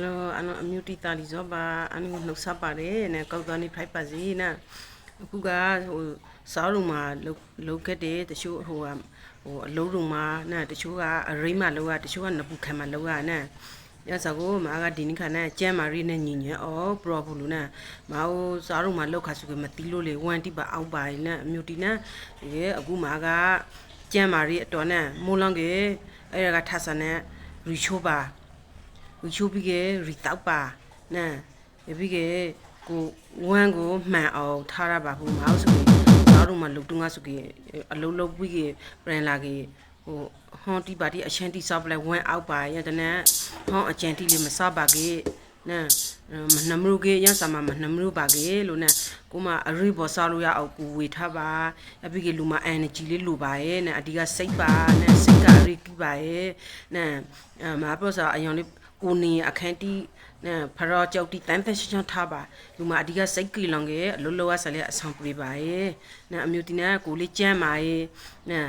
လောအနအမျိုးတိတာလီဇောပါအနနှုတ်ဆက်ပါတယ်နဲ့ကောက်သွားနေဖိုက်ပါစီနာအခုကဟိုစားလုံးမှာလုတ်ခဲ့တဲ့တချို့ဟိုကဟိုအလုံးလုံးမှာနာတချို့ကအရိမ့်မှာလောကတချို့ကနပူခံမှာလောကနာရစကိုမာကဒီနိခါနဲ့ကျမ်းမာရီနဲ့ညီညံအော်ပရောဘူးလို့နာမာဟိုစားလုံးမှာလောက်ခါစုကမတီးလို့လေဝန်တိပါအောက်ပါနဲ့အမျိုးတီနဲ့ရေအခုမာကကျမ်းမာရီအတော်နဲ့မိုးလောင်းကေအဲ့ဒါကထဆန်နဲ့ရီချိုးပါ ဝချိုးပြီးကရီတောက်ပါနာပြီးကကိုဝမ်းကိုမှန်အောင်ထားရပါဘူးမအောင်ဆိုရင်သားတို့မှလုံတုံးကဆိုရင်အလုံးလုံးပြီးကပြန်လာကေဟိုဟွန်တီပါတီအချန်တီဆော့ပလက်ဝမ်းအောက်ပါရတဲ့နဲ့ဟွန်အချန်တီလေးမဆော့ပါကေနာမနှမရုကေရဆာမမနှမရုပါကေလို့နာကိုမအရိဘောဆောလို့ရအောင်ကိုဝေထားပါအပြီးကလူမ energy လေးလိုပါရဲ့နာအဒီကစိတ်ပါနာစိတ်ကအရိကိပါရဲ့နာမအပေါ်စာအယောင်လေး ကိုနေအခန်းတီနဲ့ဖရောကြောက်တီတန်တန်ရှင်းထားပါလူမအဒီကစိတ်ကြည်လောင်ကအလောလောကဆက်လက်အဆောင်ပြေပါရဲ့နဲ့အမျိုးတီနာကိုလေးကြမ်းပါရဲ့နဲ့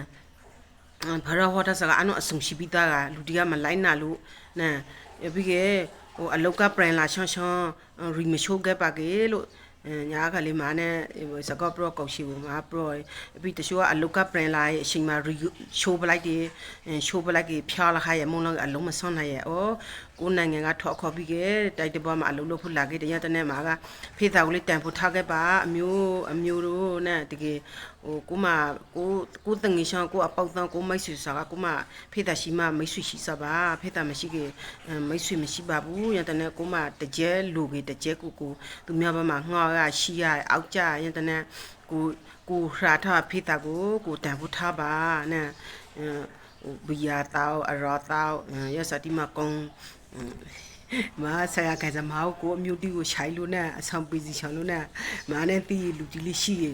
ဖရောဟောတာစကအနုအဆုံရှိပြီးသားကလူတီကမလိုက်နာလို့နဲ့ပြီးကဟိုအလောက်ကပရန်လာရှောင်းရှောင်းရီမရှိုးခဲ့ပါကေလို့ ညာခလေးမာနဲ့စကော့ပရောကောက်ရှိဘူးငါပရောပြီးတချို့ကအလုတ်ကပရင်လာရဲ့အချိန်မှာရှိုးပလိုက်တယ်ရှိုးပလိုက်ကြီးဖျားလာခါရဲ့မုံလုံးအလုံးမဆွမ်းနိုင်ရဲ့ဩကိုနိုင်ငံကထောက်ခေါ်ပြီးခဲ့တိုက်တပွားမှာအလုံးလို့ဖုလာခဲ့တရတဲ့နဲ့မှာကဖေးသားကိုလေးတန်ဖို့ထားခဲ့ပါအမျိုးအမျိုးတို့နဲ့တကယ် ဟိုကိုမကိုကိုတငေရှောင်းကိုအပေါက်တန်းကိုမိတ်ဆွေစားကကိုမဖေးသားရှိမှမိတ်ဆွေရှိစားပါဖေးသားမရှိခဲ့မိတ်ဆွေမရှိပါဘူးရတဲ့နဲ့ကိုမတကြဲလူကြီးတကြဲကိုကိုသူများဘက်မှာငှောကရှိရအောက်ကြရတဲ့နဲ့ကိုကိုရာထဖေးသားကိုကိုတန်ဖို့ထားပါနဲ့ဘီယာတောက်အရောတောက်ရစတိမကုံ မာဆရာကစားမောက်ကိုအမျိုးတီကိုရှိုင်လို့နဲ့အဆောင်ပီစီချောင်းလို့နဲ့မာနဲ့တီးလူတီလေးရှိရ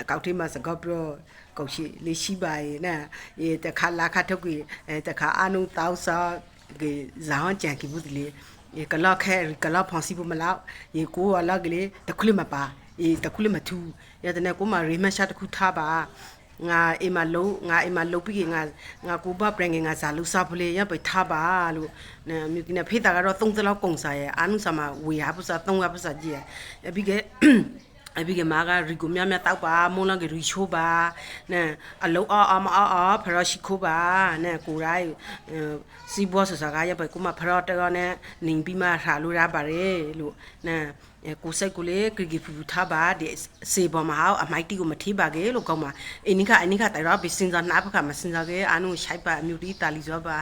အကောက်ထဲမှာစကော့ပရောကောက်ရှိလေးရှိပါရဲ့နဲ့ရေတခါလာခထုတ်ကြီးအဲတခါအနုတောက်စားကေဇာန်ကြံကိဘူးတလေရေကလောက်ခဲကလောက်ဖောင်စီဖို့မလောက်ရေကိုကလောက်ကလေးတခုလေးမပါအေးတခုလေးမထူရတဲ့နဲ့ကိုမရေမတ်ရှာတခုထားပါ ငါအိမ်မှာလုံးငါအိမ်မှာလုံးပြီးငါငါကိုဘပရင်ငါဇာလူစားဖလေရไปထားပါလို့နမြကိနဖေးတာကတော့30လောက်ကုန်စားရဲ့အာနုဆာမဝေရပစာ3ကပစာကြီးအပြီးက အပြီးကမာကရီကိုမြမြတောက်ပါမုံလကရီချိုးပါနဲအလုံးအောအမအောအဖရရှိခိုးပါနဲကိုရိုင်းစီဘောဆဆာကရပဲကိုမဖရတော့နဲ့နင်းပြီးမှထားလို့ရပါတယ်လို့နဲကိုစိတ်ကိုလေဂရီဂီဖူထားပါဒီစေပေါ်မှာအမိုက်တီကိုမထိပါကေလို့ကောင်းပါအင်းနိခအင်းနိခတိုင်တော့ဘစင်စနာဖခမစင်စကေအနုရှိုက်ပါအမြူတီတာလီဇောပါ